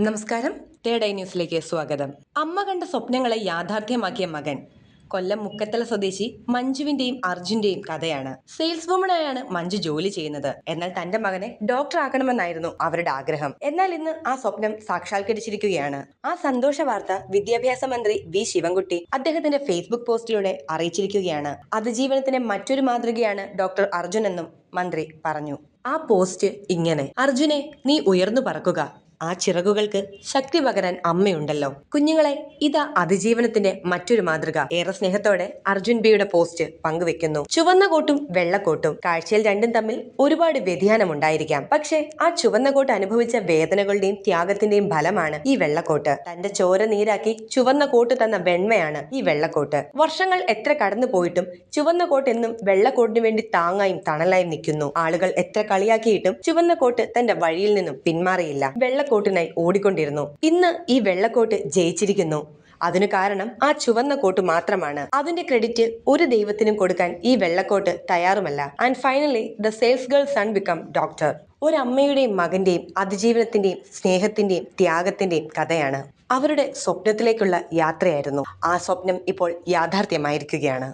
നമസ്കാരം. Third eye ന്യൂസിലേക്ക് സ്വാഗതം. അമ്മ കണ്ട സ്വപ്നങ്ങളെ യാഥാർത്ഥ്യമാക്കിയ മകൻ. കൊല്ലം മുക്കത്തല സ്വദേശി മഞ്ജുവിന്റെയും അർജുന്റെയും കഥയാണ്. സെയിൽസ് വുമണായാണ് മഞ്ജു ജോലി ചെയ്യുന്നത്. എന്നാൽ തന്റെ മകനെ ഡോക്ടർ ആക്കണമെന്നായിരുന്നു അവരുടെ ആഗ്രഹം. എന്നാൽ ഇന്ന് ആ സ്വപ്നം സാക്ഷാത്കരിച്ചിരിക്കുകയാണ്. ആ സന്തോഷ വാർത്ത വിദ്യാഭ്യാസ മന്ത്രി വി ശിവൻകുട്ടി അദ്ദേഹത്തിന്റെ ഫേസ്ബുക്ക് പോസ്റ്റിലൂടെ അറിയിച്ചിരിക്കുകയാണ്. അതിജീവനത്തിന്റെ മറ്റൊരു മാതൃകയാണ് ഡോക്ടർ അർജുൻ എന്നും മന്ത്രി പറഞ്ഞു. ആ പോസ്റ്റ് ഇങ്ങനെ. അർജുനെ നീ ഉയർന്നു പറക്കുക. ആ ചിറകുകൾക്ക് ശക്തി പകരാൻ അമ്മയുണ്ടല്ലോ. കുഞ്ഞുങ്ങളെ ഇതാ അതിജീവനത്തിന്റെ മറ്റൊരു മാതൃക. ഏറെ സ്നേഹത്തോടെ അർജുൻ ബിയുടെ പോസ്റ്റ് പങ്കുവെക്കുന്നു. ചുവന്ന കോട്ടും വെള്ളക്കോട്ടും കാഴ്ചയിൽ രണ്ടും തമ്മിൽ ഒരുപാട് വ്യതിയാനം ഉണ്ടായിരിക്കാം. പക്ഷേ ആ ചുവന്ന കോട്ട് അനുഭവിച്ച വേദനകളുടെയും ത്യാഗത്തിന്റെയും ഫലമാണ് ഈ വെള്ളക്കോട്ട് തന്റെ ചോര നീരാക്കി ചുവന്ന കോട്ട് തന്ന വെണ്മയാണ് ഈ വെള്ളക്കോട്ട് വർഷങ്ങൾ എത്ര കടന്നു പോയിട്ടും ചുവന്ന കോട്ട് എന്നും വെള്ളക്കോട്ടിന് വേണ്ടി താങ്ങായും തണലായും നിൽക്കുന്നു. ആളുകൾ എത്ര കളിയാക്കിയിട്ടും ചുവന്ന കോട്ട് തന്റെ വഴിയിൽ നിന്നും പിന്മാറിയില്ല. വെള്ളക്കോട്ടിനായി ഓടിക്കൊണ്ടിരുന്നു. ഇന്ന് ഈ വെള്ളക്കോട്ട് ജയിച്ചിരിക്കുന്നു. അതിനു കാരണം ആ ചുവന്ന കോട്ട് മാത്രമാണ്. അതിന്റെ ക്രെഡിറ്റ് ഒരു ദൈവത്തിനും കൊടുക്കാൻ ഈ വെള്ളക്കോട്ട് തയ്യാറുമല്ല. And finally the sales girl son become doctor ഒരു അമ്മയുടെയും മകന്റെയും അതിജീവനത്തിന്റെയും സ്നേഹത്തിന്റെയും ത്യാഗത്തിന്റെയും കഥയാണ്. അവരുടെ സ്വപ്നത്തിലേക്കുള്ള യാത്രയായിരുന്നു. ആ സ്വപ്നം ഇപ്പോൾ യാഥാർത്ഥ്യമായിരിക്കുകയാണ്.